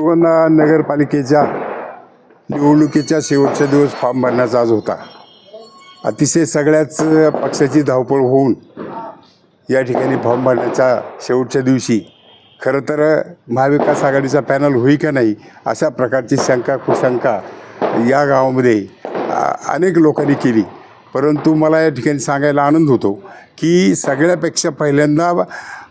गोंदा नगरपालिकेच्या निवडणुकीच्या शेवटचा दिवस फॉर्म भरण्याचा आज होता. अतिशय सगळ्याच पक्षाची धावपळ होऊन या ठिकाणी फॉर्म भरण्याच्या शेवटच्या दिवशी खरं तर महाविकास आघाडीचा पॅनल होई का नाही अशा प्रकारची शंका कुशंका या गावामध्ये अनेक लोकांनी केली. परंतु मला या ठिकाणी सांगायला आनंद होतो की सगळ्यापेक्षा पहिल्यांदा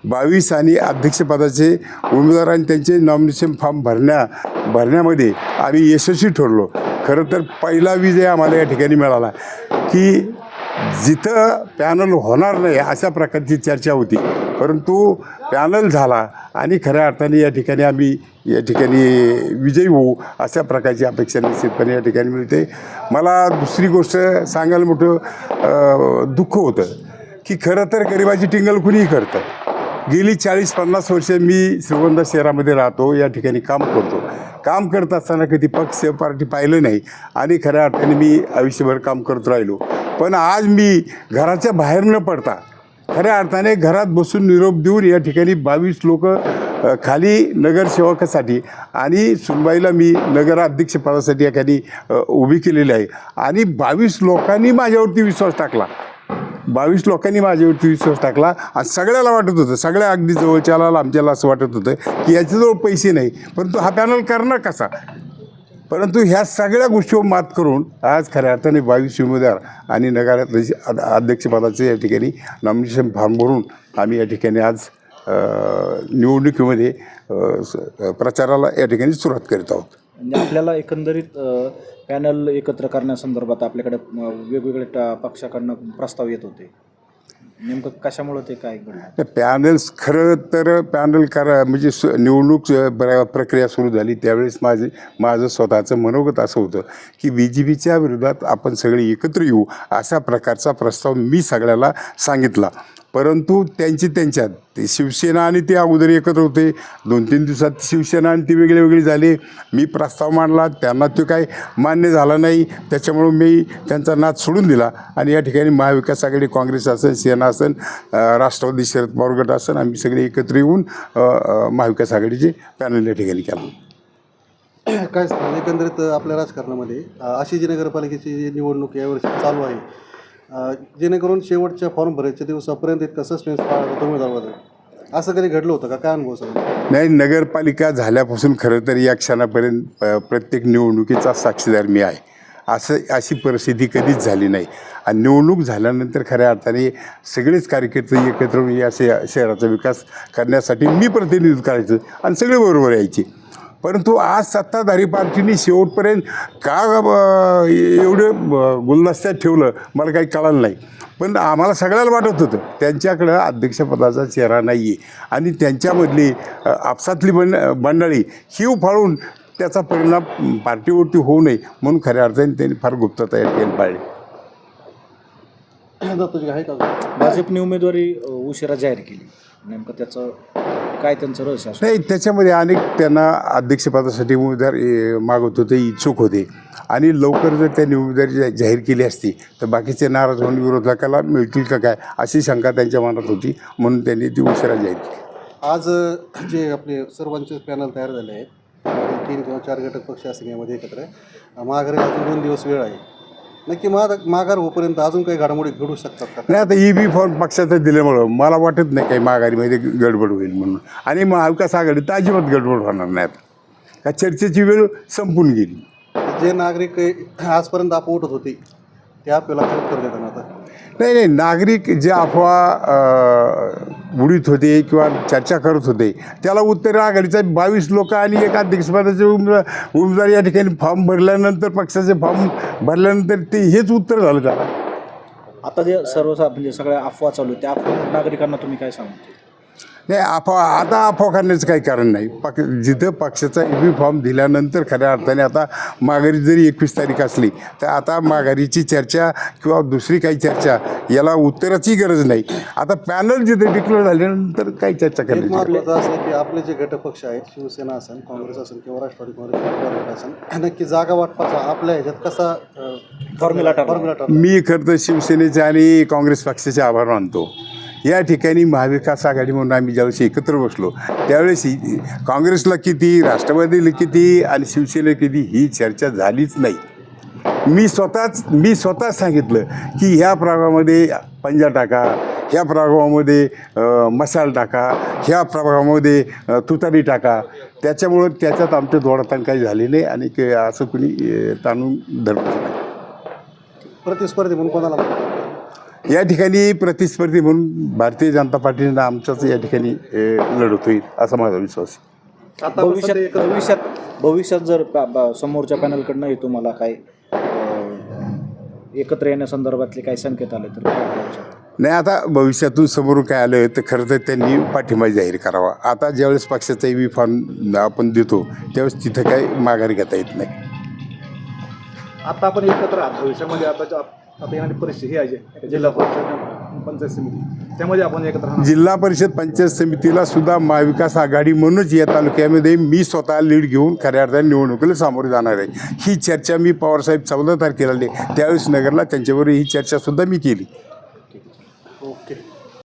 बावीस आणि अध्यक्षपदाचे उमेदवार आणि त्यांचे नॉमिनेशन फॉर्म भरण्या भरण्यामध्ये आम्ही यशस्वी ठरलो. खरं तर पहिला विजय आम्हाला या ठिकाणी मिळाला की जिथं पॅनल होणार नाही अशा प्रकारची चर्चा होती. परंतु पॅनल झाला आणि खऱ्या अर्थाने या ठिकाणी आम्ही या ठिकाणी विजयी होऊ अशा प्रकारची अपेक्षा निश्चितपणे या ठिकाणी मिळते. मला दुसरी गोष्ट सांगायला मोठं दुःख होतं की खरं तर गरिबाची टिंगल कुणीही करतं. गेली चाळीस पन्नास वर्षे मी श्रीगोंदा शहरामध्ये राहतो या ठिकाणी काम करतो. काम करत असताना कधी पक्ष पार्टी पाहिलं नाही आणि खऱ्या अर्थाने मी आयुष्यभर काम करत राहिलो. पण आज मी घराच्या बाहेर न पडता खऱ्या अर्थाने घरात बसून निरोप देऊन या ठिकाणी बावीस लोक खाली नगरसेवकासाठी आणि सुनबाईला मी नगराध्यक्षपदासाठी या ठिकाणी उभी केलेली आहे. आणि बावीस लोकांनी माझ्यावरती विश्वास टाकला. बावीस लोकांनी माझ्यावरती विश्वास टाकला. आणि सगळ्याला वाटत होतं सगळ्या अगदी जवळच्याला लांबच्याला असं वाटत होतं की याच्याजवळ पैसे नाही. परंतु हा पॅनल करणार कसा? परंतु ह्या सगळ्या गोष्टीवर मात करून आज खऱ्या अर्थाने बावीस उमेदवार आणि नगराध्यक्ष अध्यक्षपदाचं अध्यक्षपदाचे या ठिकाणी नॉमिनेशन फॉर्म भरून आम्ही या ठिकाणी आज निवडणुकीमध्ये प्रचाराला या ठिकाणी सुरुवात करीत आहोत. म्हणजे आपल्याला एकंदरीत पॅनल एकत्र करण्यासंदर्भात आपल्याकडे वेगवेगळ्या वेगवेगळे टा- पक्षाकडनं प्रस्ताव येत होते. नेमकं कशामुळं ते काय घडलं? पॅनल्स खरं तर पॅनल करा म्हणजे स निवडणूक अ, प्र प्रक्रिया सुरू झाली. त्यावेळेस माझे माझं स्वतःचं मनोगत असं होतं की बी जे पीच्या विरोधात आपण सगळे एकत्र येऊ अशा प्रकारचा प्रस्ताव मी सगळ्याला सांगितला. परंतु त्यांची त्यांच्यात. ते शिवसेना आणि ते अगोदर एकत्र होते. दोन तीन दिवसात शिवसेना आणि ती वेगळे वेगळी झाले. मी प्रस्ताव मांडला. त्यांना तो काय मान्य झाला नाही. त्याच्यामुळं मी त्यांचा नाद सोडून दिला. आणि या ठिकाणी महाविकास आघाडी काँग्रेस असेल सेना असेल राष्ट्रवादी शरद पवार गट असेल आम्ही सगळे एकत्र येऊन महाविकास आघाडीचे पॅनल या ठिकाणी केलं. काय सांगाल एकंदरीत आपल्या राजकारणामध्ये अशी जी नगरपालिकेची जी निवडणूक यावर्षी चालू आहे जेणेकरून शेवटच्या फॉर्म भरायच्या दिवसापर्यंत इतका सस्पेन्स पाळला असं कधी घडलं होतं का? काय अनुभव सर नाही नगरपालिका झाल्यापासून खरं तर या क्षणापर्यंत प्रत्येक निवडणुकीचा साक्षीदार मी आहे. असं अशी परिस्थिती कधीच झाली नाही. आणि निवडणूक झाल्यानंतर खऱ्या अर्थाने सगळेच कार्यकर्ते एकत्र या शहराचा विकास करण्यासाठी मी प्रतिनिधित्व करायचं आणि सगळे बरोबर यायचे. परंतु आज सत्ताधारी पार्टीने शेवटपर्यंत का एवढं गुलदस्त्यात ठेवलं? मला काही कळालं नाही. पण आम्हाला सगळ्याला वाटत होतं. त्यांच्याकडं अध्यक्षपदाचा चेहरा नाही आहे आणि त्यांच्यामधली आपसातली बंड मंडळी ही उफाळून त्याचा परिणाम पार्टीवरती होऊ नये म्हणून खऱ्या अर्थाने त्यांनी फार गुप्तता या ठिकाणी पाळली दत्तजी आहे का अजून? भाजपने उमेदवारी उशिरा जाहीर केली. नेमकं त्याचं काय त्यांचं रहस्य असं नाही त्याच्यामध्ये अनेक त्यांना अध्यक्षपदासाठी उमेदवार ए, मागत होते इच्छुक होते. आणि लवकर जर त्यांनी उमेदवारी जा- जाहीर केली असती तर बाकीचे नाराज होऊन विरोधकाला मिळतील का काय अशी शंका त्यांच्या मनात होती. म्हणून त्यांनी ती उशिरा जाहीर केली. आज अ, जे आपले सर्वांचे पॅनल तयार झाले आहेत तीन किंवा चार घटक पक्ष असतील यामध्ये एकत्र आहे माघारीला अजून दोन दिवस वेळ आहे. नक्की माघ माघार होईपर्यंत अजून काही घडामोडी घडू शकतात का? नाही आता ई बी फॉर्म पक्षाचं दिल्यामुळं मला वाटत नाही काही माघारीमध्ये गडबड होईल म्हणून. आणि महाविकास आघाडी तर अजिबात गडबड होणार नाही. आता. का चर्चेची वेळ संपून गेली. जे नागरिक आजपर्यंत आप उठत होते ते आपल्याला उत्तर देतात आता. नाही नाही नागरिक जे अफवा उडीत होते किंवा चर्चा करत होते त्याला उत्तर आघाडीचा बावीस लोक आणि एका अध्यक्षपदाचे उमेदवार उमेदवार या ठिकाणी फॉर्म भरल्यानंतर पक्षाचे फॉर्म भरल्यानंतर ते हेच उत्तर झालं त्याला. आता जे सर्व म्हणजे सगळ्या अफवा चालू त्या अफवा नागरिकांना तुम्ही काय सांगता नाही अफवा आता अफवा करण्याचं काही कारण नाही. पक्ष जिथं पक्षाचा बी फॉर्म दिल्यानंतर खऱ्या अर्थाने आता माघारी जरी एकवीस तारीख असली तर आता माघारीची चर्चा किंवा दुसरी काही चर्चा याला उत्तराची गरज नाही. आता पॅनल जिथे डिक्लेअर झाल्यानंतर काही चर्चा करायची महत्त्वाचं असं की आपले जे घटक पक्ष आहेत शिवसेना असेल काँग्रेस असेल किंवा राष्ट्रवादी काँग्रेस असेल नक्की जागा वाटपाचा आपल्या ह्याच्यात कसा फॉर्म्युला. फॉर्म्युला मी खरं तर शिवसेनेचे आणि काँग्रेस पक्षाचे आभार मानतो. या ठिकाणी महाविकास आघाडी म्हणून आम्ही ज्यावेळेस एकत्र बसलो त्यावेळेस ही- काँग्रेसला किती राष्ट्रवादीला किती आणि शिवसेनेला किती ही चर्चा झालीच नाही. मी स्वतःच मी स्वतःच सांगितलं की ह्या प्रभागामध्ये पंजा टाका ह्या प्रभागामध्ये मसाल टाका ह्या प्रभागामध्ये तुतारी टाका. त्याच्यामुळं त्याच्यात आमचं दोडताण काही झाले नाही आणि असं कुणी ताणून धरलं नाही. प्रतिस्पर्धी म्हणून कोणाला? या ठिकाणी प्रतिस्पर्धी म्हणून भारतीय जनता पार्टीनं आमचाच या ठिकाणी लढत होईल असा माझा विश्वास आहे. आता भविष्यात भविष्यात भविष्यात जर समोरच्या पॅनलकडनं तुम्हाला काय अं, एकत्र येण्यासंदर्भातले काही संकेत आले तर काय? नाही आता भविष्यातून समोरून काय आलं तर खरं तर त्यांनी पाठिंबा जाहीर करावा. आता ज्यावेळेस पक्षाचा बी फॉर्म आपण देतो त्यावेळेस तिथं काही माघार घेता येत नाही. आता आपण एकत्र आहात. भविष्यामध्ये आता आता येणारी परिषद ही आहे जिल्हा परिषद पंचायत समिती. त्यामध्ये आपण एकत्र राहणार. जिल्हा परिषद पंचायत समितीला सुद्धा महाविकास आघाडी म्हणूनच या तालुक्यामध्ये मी स्वतः लीड घेऊन खऱ्या अर्थाने निवडणुकीला सामोरे जाणार आहे. ही चर्चा मी पवारसाहेब चौदा तारखेला आले त्यावेळेस नगरला त्यांच्याबरोबर ही चर्चासुद्धा मी केली.